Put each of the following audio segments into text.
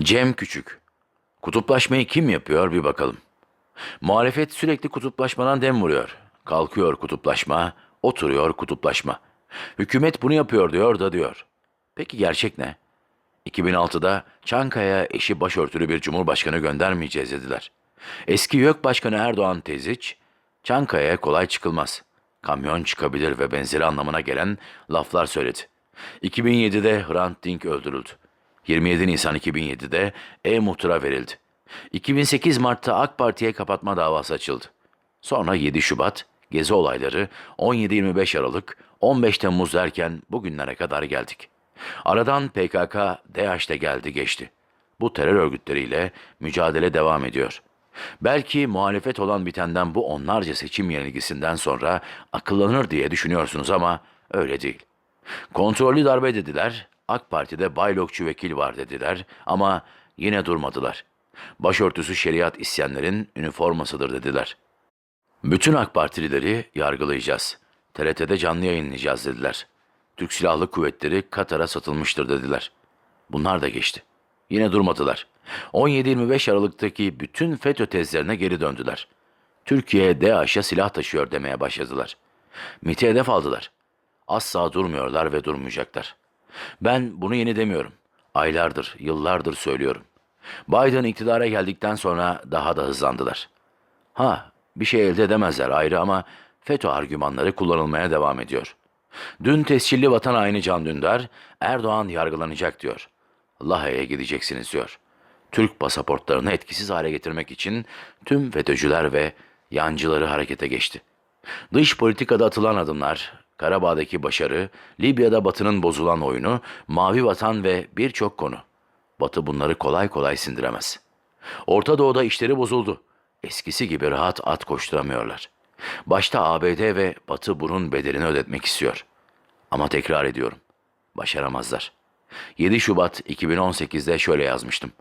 Cem Küçük. Kutuplaşmayı kim yapıyor bir bakalım. Muhalefet sürekli kutuplaşmadan dem vuruyor. Kalkıyor kutuplaşma, oturuyor kutuplaşma. Hükümet bunu yapıyor diyor da diyor. Peki gerçek ne? 2006'da Çankaya eşi başörtülü bir cumhurbaşkanı göndermeyeceğiz dediler. Eski YÖK Başkanı Erdoğan Teziç, Çankaya'ya kolay çıkılmaz. Kamyon çıkabilir ve benzeri anlamına gelen laflar söyledi. 2007'de Hrant Dink öldürüldü. 27 Nisan 2007'de E-Muhtıra verildi. 2008 Mart'ta AK Parti'ye kapatma davası açıldı. Sonra 7 Şubat, gezi olayları, 17-25 Aralık, 15 Temmuz derken bugünlere kadar geldik. Aradan PKK, DAEŞ de geldi geçti. Bu terör örgütleriyle mücadele devam ediyor. Belki muhalefet olan bitenden bu onlarca seçim yenilgisinden sonra akıllanır diye düşünüyorsunuz ama öyle değil. Kontrollü darbe dediler, AK Parti'de baylokçu vekil var dediler ama yine durmadılar. Başörtüsü şeriat isyanların üniformasıdır dediler. Bütün AK Partilileri yargılayacağız. TRT'de canlı yayınlayacağız dediler. Türk Silahlı Kuvvetleri Katar'a satılmıştır dediler. Bunlar da geçti. Yine durmadılar. 17-25 Aralık'taki bütün FETÖ tezlerine geri döndüler. Türkiye DAEŞ'e silah taşıyor demeye başladılar. MİT'i hedef aldılar. Asla durmuyorlar ve durmayacaklar. Ben bunu yeni demiyorum. Aylardır, yıllardır söylüyorum. Biden iktidara geldikten sonra daha da hızlandılar. Ha, bir şey elde edemezler ayrı ama FETÖ argümanları kullanılmaya devam ediyor. Dün tescilli vatan haini Can Dündar, Erdoğan yargılanacak diyor. Lahey'e gideceksiniz diyor. Türk pasaportlarını etkisiz hale getirmek için tüm FETÖ'cüler ve yancıları harekete geçti. Dış politikada atılan adımlar, Karabağ'daki başarı, Libya'da Batı'nın bozulan oyunu, Mavi Vatan ve birçok konu. Batı bunları kolay kolay sindiremez. Orta Doğu'da işleri bozuldu. Eskisi gibi rahat at koşturamıyorlar. Başta ABD ve Batı bunun bedelini ödetmek istiyor. Ama tekrar ediyorum, başaramazlar. 7 Şubat 2018'de şöyle yazmıştım.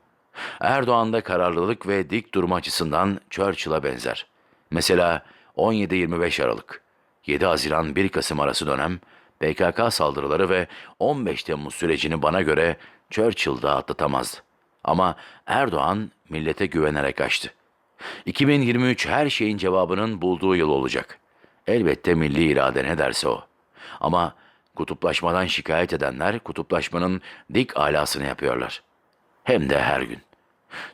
Erdoğan'da kararlılık ve dik durma açısından Churchill'a benzer. Mesela 17-25 Aralık, 7 Haziran 1 Kasım arası dönem PKK saldırıları ve 15 Temmuz sürecini bana göre Churchill da atlatamazdı. Ama Erdoğan millete güvenerek açtı. 2023 her şeyin cevabının bulduğu yıl olacak. Elbette milli irade ne derse o. Ama kutuplaşmadan şikayet edenler kutuplaşmanın dik alasını yapıyorlar. Hem de her gün.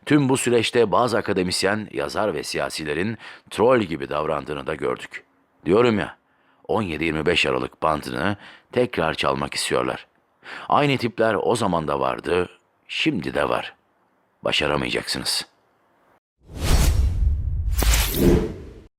Tüm bu süreçte bazı akademisyen, yazar ve siyasilerin troll gibi davrandığını da gördük. Diyorum ya, 17-25 Aralık bandını tekrar çalmak istiyorlar. Aynı tipler o zaman da vardı, şimdi de var. Başaramayacaksınız.''